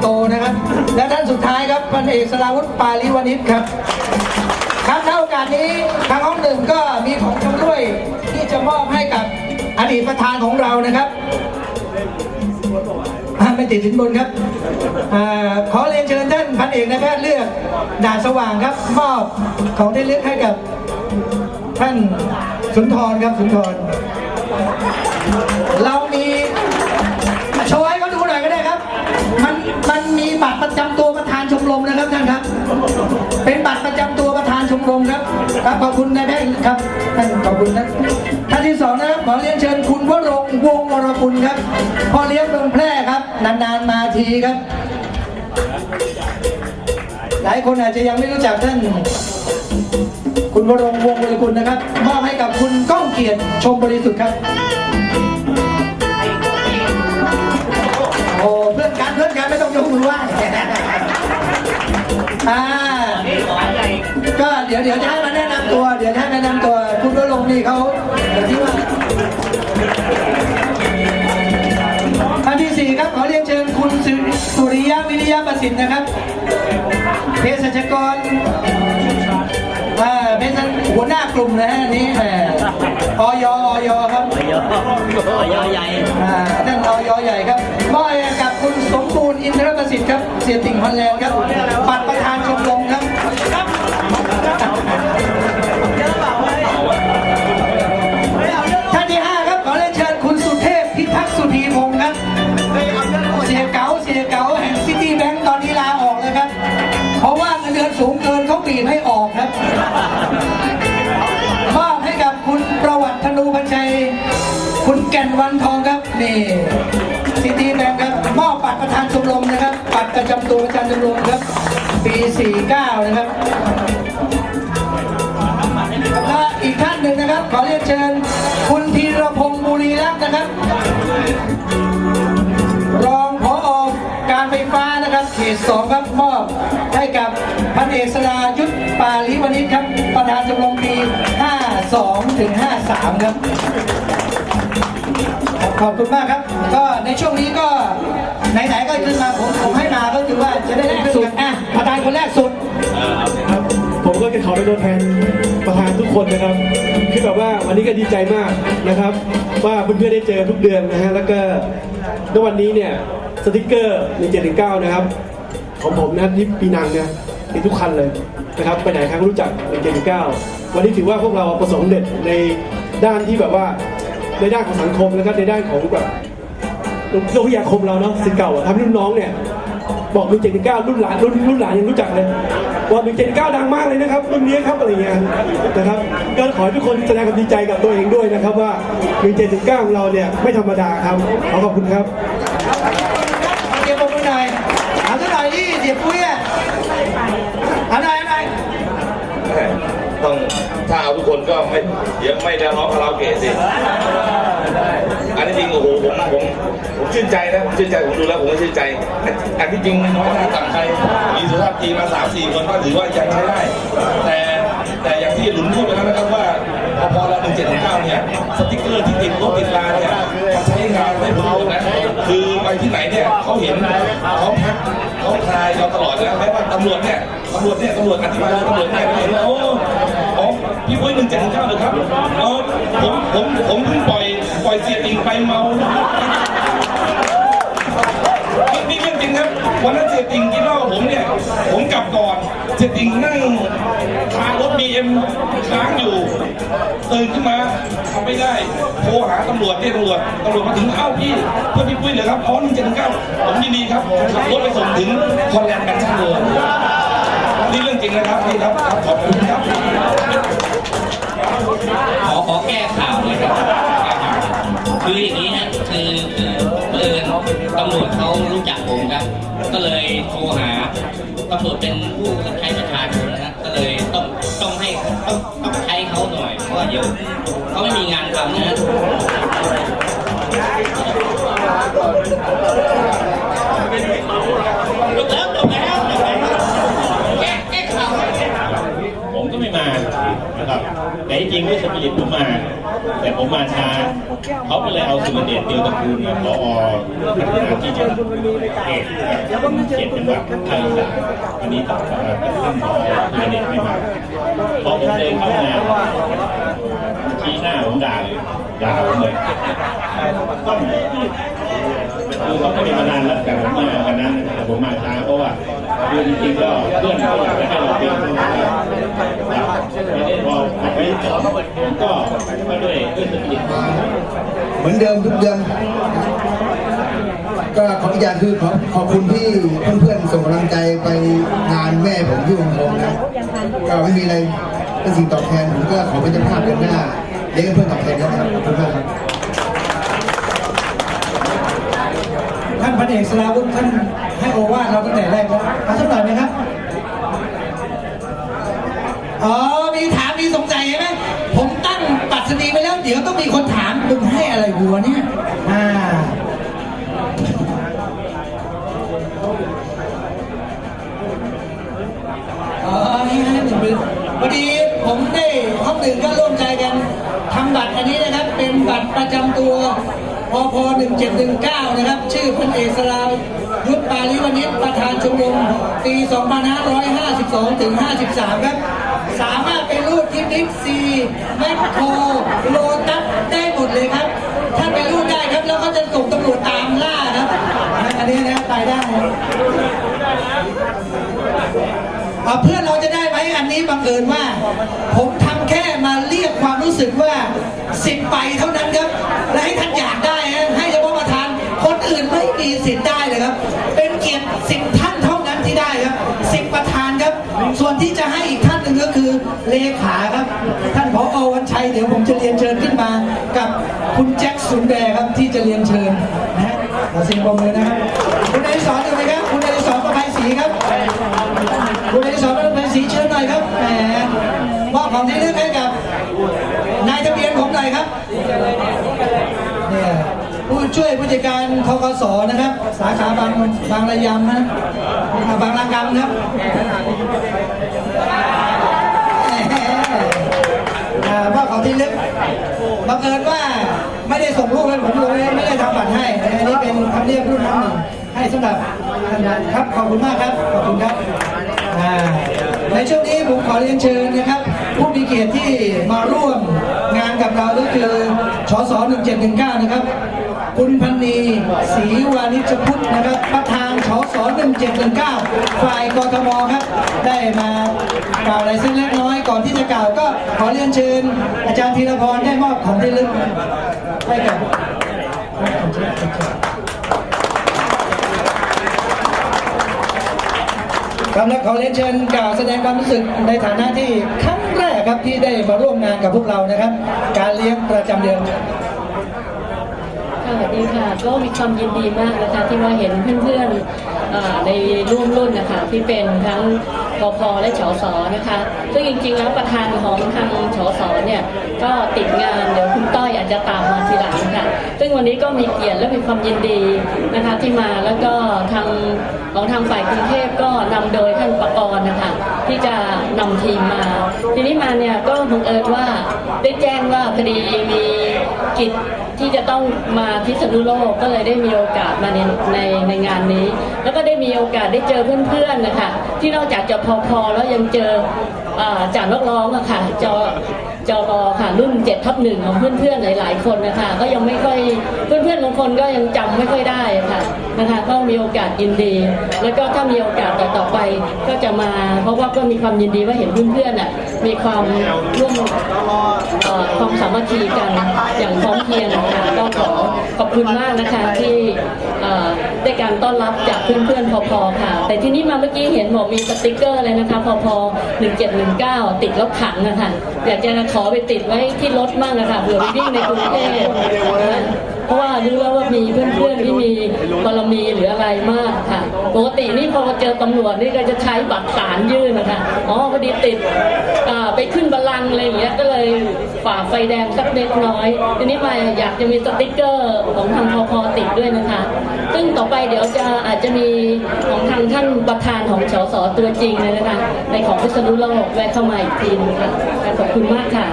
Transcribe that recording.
โตนะครับ และท่านสุดท้ายครับพันเอกสราวุฒิปาลิวณิชครับครับในโอกาสนี้ทางห้องหนึ่งก็มีของชำร่วยที่จะมอบให้กับอดีตประธานของเรานะครับไม่ติดสินบนครับอขอเรียนเชิญท่านพันเอกนายแพทย์เลือกด่านสว่างครับ มอบของที่ระลึกให้กับท่านสุนทรครับสุนทรเรา มันมีบัตรประจำตัวประธานชมรมนะครับท่านครับ เป็นบัตรประจำตัวประธานชมรมครับครับขอบคุณนายแพทย์ครับท่านขอบคุณท่านท่านที่สองนะครับขอเรียนเชิญคุณวรงวงศ์วรกุลครับพ่อเลี้ยงเมืองแพร่ครับนานๆมาทีครับ หลายคนอาจจะยังไม่รู้จักท่านคุณวรงวงศ์วรกุลนะครับมอบให้กับคุณก้องเกียรติชมบริสุทธิ์ครับ สุสุริยะวิริยะประสิทธิ์นะครับเภสัชกรอ่าเป็นหัวหน้ากลุ่มนะฮะอันนี้แหมออยออยครับเยอะเยอะใหญ่อ่าท่านออยใหญ่ครับมอบให้กับคุณสมบูรณ์อินทรประสิทธิ์ครับเสียติ่งฮอลแลนด์ครับบัตรประธานชมรม แก่นวันทองครับนี่ซิตี้แบงค์ครับมอบบัตรประธานชมรมนะครับบัตรประจำตัวประธานชมรมครับ ปี 49 นะครับและอีกท่านหนึ่งนะครับ ขอเรียนเชิญ คุณธีรพงศ์บุรีรักษ์นะครับ รองผอการไฟฟ้านะครับเขตสองครับมอบให้กับพันเอกสรายุทธปาลิวณิชครับ ประธานชมรมปี 52 ถึง 53 ครับ ขอบคุณมากครับ ก็ในช่วงนี้ก็ไหนๆก็ขึ้นมาผมผมให้มาก็คือว่าจะได้แรกสุดอะประธานคนแรกสุดครับผมก็จะขอเป็นตัวแทนประธานทุกคนนะครับ คือแบบว่าวันนี้ก็ดีใจมากนะครับ ว่าเพื่อนๆได้เจอทุกเดือนนะฮะ แล้วก็ในวันนี้เนี่ยสติกเกอร์ใน719 นะครับ ของผมนะที่ปีนังเนี่ยมีทุกคันเลยนะครับ ไปไหนใครก็รู้จักใน719 วันนี้ถือว่าพวกเราประสบความสำเร็จในด้านที่แบบว่า ในด้านของสังคมนะครับในด้านของแบบโลกวิทยาคมเราเนาะสิทธิ์เก่าอะทำรุ่นน้องเนี่ยบอกมีเจ็ดเก้ารุ่นหลานรุ่นรุ่นหลานยังรู้จักเลยว่ามีเจ็ดเก้าดังมากเลยนะครับรุ่นนี้ครับอะไรเงี้ยนะครับก็ขอให้ทุกคนแสดงความดีใจกับตัวเองด้วยนะครับว่ามีเจ็ดเก้าของเราเนี่ยไม่ธรรมดาครับขอขอบคุณครับเก็บปมมือหน่อยเอาสักหน่อยดิเสียปุ้ย ถ้าเอาทุกคนก็ไม่เดี๋ยวไม่ได้ร้องคาราโอเกะสิอันนี้จริงโอ้โหผมผมผมชื่นใจนะผมชื่นใจผมดูแล้วผมก็ชื่นใจอันอันที่จริงน้อยหน้าต่างใครมีสุภาพสตรีมาสามสี่คนก็ถือว่ายังใช้ได้ แต่แต่อย่างที่หลุนพูดไปแล้วนะครับว่าพอพอเราหนึ่งเจ็ดหนึ่งเก้าเนี่ยสติ๊กเกอร์ที่ติดรถติดลาเนี่ยมันใช้งานไม่ประโยชน์นะคือไปที่ไหนเนี่ยเขาเห็นเขาพักเขาคลายเราตลอดนะแม้ว่าตำรวจเนี่ยตำรวจเนี่ยตำรวจอธิบายว่าตำรวจเนี่ยเห็ นว่โอ้อ๋อพี่ปุ้ยหนึ่งเจ็ดหนึ่งเก้าเลยครับเออผมผมผมเพิ่งปล่อยปล่อยเสียติงไปเมานี่เรื่องจริงครับวันนั้นเสียติงกินเหล้าผมเนี่ย ผมกลับก่อนเสียติงนั่งทารถบีเอ็มค้างอยู่ตื่นขึ้นมาทำไม่ได้โทรหาตำรวจเรียกตำรวจตำรวจมาถึงเอ้าพี่เพื่อนพี่ปุ้ยเลยครับอ๋อหนึ่งเจ็ดหนึ่งเก้าผมยินดีครับขับรถไปส่งถึงคอนแลนด์กันช่างเลยนี่เรื่องจริงนะครับนี่ครับครับขอบคุณ ตำรวจเขารู้จักผมครับ ก็เลยโทรหาตำรวจเป็นผู้ใช้ประชาชนนะฮะก็เลยต้องต้องให้ต้องต้องใช้เขาหน่อยเพราะว่าเดี๋ยวเขาไม่มีงานทำนะฮะจบแล้วจบแล้วจบแล้วแก้แก้ข่าวผมก็ไม่มานะครับแต่จริงด้วยสปิริตผมมา แต่ผมมาช้า เขาก็เลยเอาสุรเดชเตียวตระกูลเนี่ยผอพัฒนาที่จังหวัดเขตเขตจังหวัดภาคอีสานวันนี้ต่อมาท่านผอสุรเดชไม่มาพอผมเดินเข้างาชี้หน้าผมด่าเลยด่าผมเลยต้องคือเขาไม่ได้มานานแล้วแต่ผมมาวันนั้นแต่ผมมาช้าเพราะว่าคือจริงๆก็เพื่อนเขาอยากจะให้เราเป็นผู้ว่าไม่ได้พอ ไปจบผมก็ก็ด้วยด้วยสติเหมือนเดิมทุกเดือนก็ขออีกอย่างคือขอขอบคุณที่เพื่อนๆส่งกำลังใจไปงานแม่ผมที่วงทองนะก็ไม่มีอะไรเป็นสิ่งตอบแทนผมก็ขอเป็นเจ้าภาพเดือนหน้าเลี้ยงเพื่อนตอบแทนนะครับขอบคุณมากครับท่านพันเอกสราวุฒิท่านให้โอวาทเราตั้งแต่แรกแล้วเอาสักหน่อยไหมครับอ๋อมีถามมีสงสัยใช่ไหมผมตั้งปรัสนีไปแล้ว เดี๋ยวต้องมีคนถามมึงให้อะไรหัวเนี่ยอ่าอ๋อให้ให้หนึ่งมือพอดีผมได้ห้องหนึ่งก็ร่วมใจกันทำบัตรอันนี้นะครับ เป็นบัตรประจำตัวพพ1719 นะครับ ชื่อพลเอกสรายุทธปาลิวณิชประธานชมรมปี 2552 ถึง 53 ครับ สามารถไปรูด ที่บิ๊กซีแมคโครโลตัสได้หมดเลยครับ ท่านไปรูดได้ครับ แล้วก็จะส่งตำรวจตามล่าครับ อันนี้นะไปได้อะเพื่อนเราจะได้ไหมอันนี้บังเอิญว่า ผมทำแค่มาเรียกความรู้สึกว่าสิบใบเท่านั้นครับ และให้ท่านอยากได้ฮะให้เฉพาะประธาน คนอื่นไม่มีสิทธิ์ได้เลยครับ เป็นเกียรติสิบท่านเท่านั้นที่ได้ครับสิบประธานครับ ส่วนที่จะให้อีกท่าน เลขาครับ ท่านผอวันชัยเดี๋ยวผมจะเรียนเชิญขึ้นมา กับคุณแจ็คสุนแบร์ครับที่จะเรียนเชิญนะฮะขอเสียงปรบมือนะครับ คุณอดิศรอยู่ไหมครับ คุณอดิศรประภัยศรีครับ คุณอดิศรประภัยศรีเชิญหน่อยครับแหมมอบของที่ระลึกให้กับนายทะเบียนผมหน่อยครับเนี่ยผู้ช่วยผู้จัดการทกสนะครับ สาขาบางบางระยำนะบางระกำครับ อ่ามอบของที่ระลึกบังเอิญว่าไม่ได้ส่งรูปให้ผมเลยไม่ได้ทำบัตรให้อันนี้เป็นคำเรียกรุ่นน้ำหนึ่งให้สำหรับท่านนั้นครับขอบคุณมากครับขอบคุณครับอ่าในช่วงนี้ผมขอเรียนเชิญนะครับ ผู้มีเกียรติที่มาร่วมงานกับเราก็คือชส1719 นะครับ คุณพันนีศรีวานิชพุทธนะครับ ประธานชส1719ฝ่ายกทมครับ ได้มากล่าวอะไรสักเล็กน้อยก่อนที่จะกล่าวก็ขอเรียนเชิญ อาจารย์ธีรพรได้มอบของที่ระลึกให้กับครับและขอเรียนเชิญกล่าวแสดงความรู้สึกในฐานะที่ครั้งแรกครับที่ได้มาร่วมงานกับพวกเรานะครับ การเลี้ยงประจำเดือน สวัสดีค่ะก็มีความยินดีมากนะคะที่มาเห็นเพื่อนๆในร่วมรุ่นนะคะที่เป็นทั้งปพและชสนะคะซึ่งจริงๆแล้วประธานของทางชสเนี่ยก็ติดงานเดี๋ยวคุณต้อยอาจจะตามมาทีหลังค่ะซึ่งวันนี้ก็มีเกียรติและมีความยินดีนะคะที่มาแล้วก็ทางของทางฝ่ายกรุงเทพก็นำโดยท่านประกรณ์นะคะที่จะนำทีมมา ทีนี้มาเนี่ยก็บังเอิญว่าได้แจ้งว่าพอดีมี กิจที่จะต้องมาพิษณุโลกก็เลยได้มีโอกาสมาในในในงานนี้ แล้วก็ได้มีโอกาสได้เจอเพื่อนๆนะคะที่นอกจากจะพอพอแล้วยังเจออาจากนักร้องอะค่ะจอจอรอค่ะรุ่น7ทับหนึ่งของเพื่อนๆหลาย ๆ คนนะคะก็ยังไม่ค่อยเพื่อนๆบางคนก็ยังจำไม่ค่อยได้ค่ะนะคะก็มีโอกาสยินดี แล้วก็ถ้ามีโอกาสต่อๆไปก็จะมา เพราะว่าก็มีความยินดีว่าเห็นเพื่อนๆอะมีความร่วมความสามัคคีกันอย่างพร้อมเพรียงนะคะก็ขอขอบคุณมากนะคะที่ได้การต้อนรับจากเพื่อนๆพอพอค่ะ แต่ที่นี่มาเมื่อกี้เห็นบอกมีสติกเกอร์เลยนะคะพอพอ1719 ติดแล้วขังนะคะอยากจะขอไปติดไว้ที่รถมั่งนะคะเผื่อไปวิ่งในกรุงเทพเพราะว่ารู้แล้วว่ามีเพื่อนๆที่มีบารมีหรืออะไรมากค่ะปกตินี่พอเจอตำรวจนี่ก็จะใช้บัตรสารยื่นนะคะอ๋อพอดีติดไปขึ้นบัลลังก์อะไรอย่างเงี้ยก็เลย ฝ่าไฟแดงสักเล็กน้อยทีนี้มาอยากจะมีสติกเกอร์ของทางพพติดด้วยนะคะ ซึ่งต่อไปเดี๋ยวจะอาจจะมีของทางท่านประธานของสสตัวจริงเลยนะคะในของพิษณุโลกแวะเข้ามาอีกทีนึงค่ะขอบคุณมากค่ะ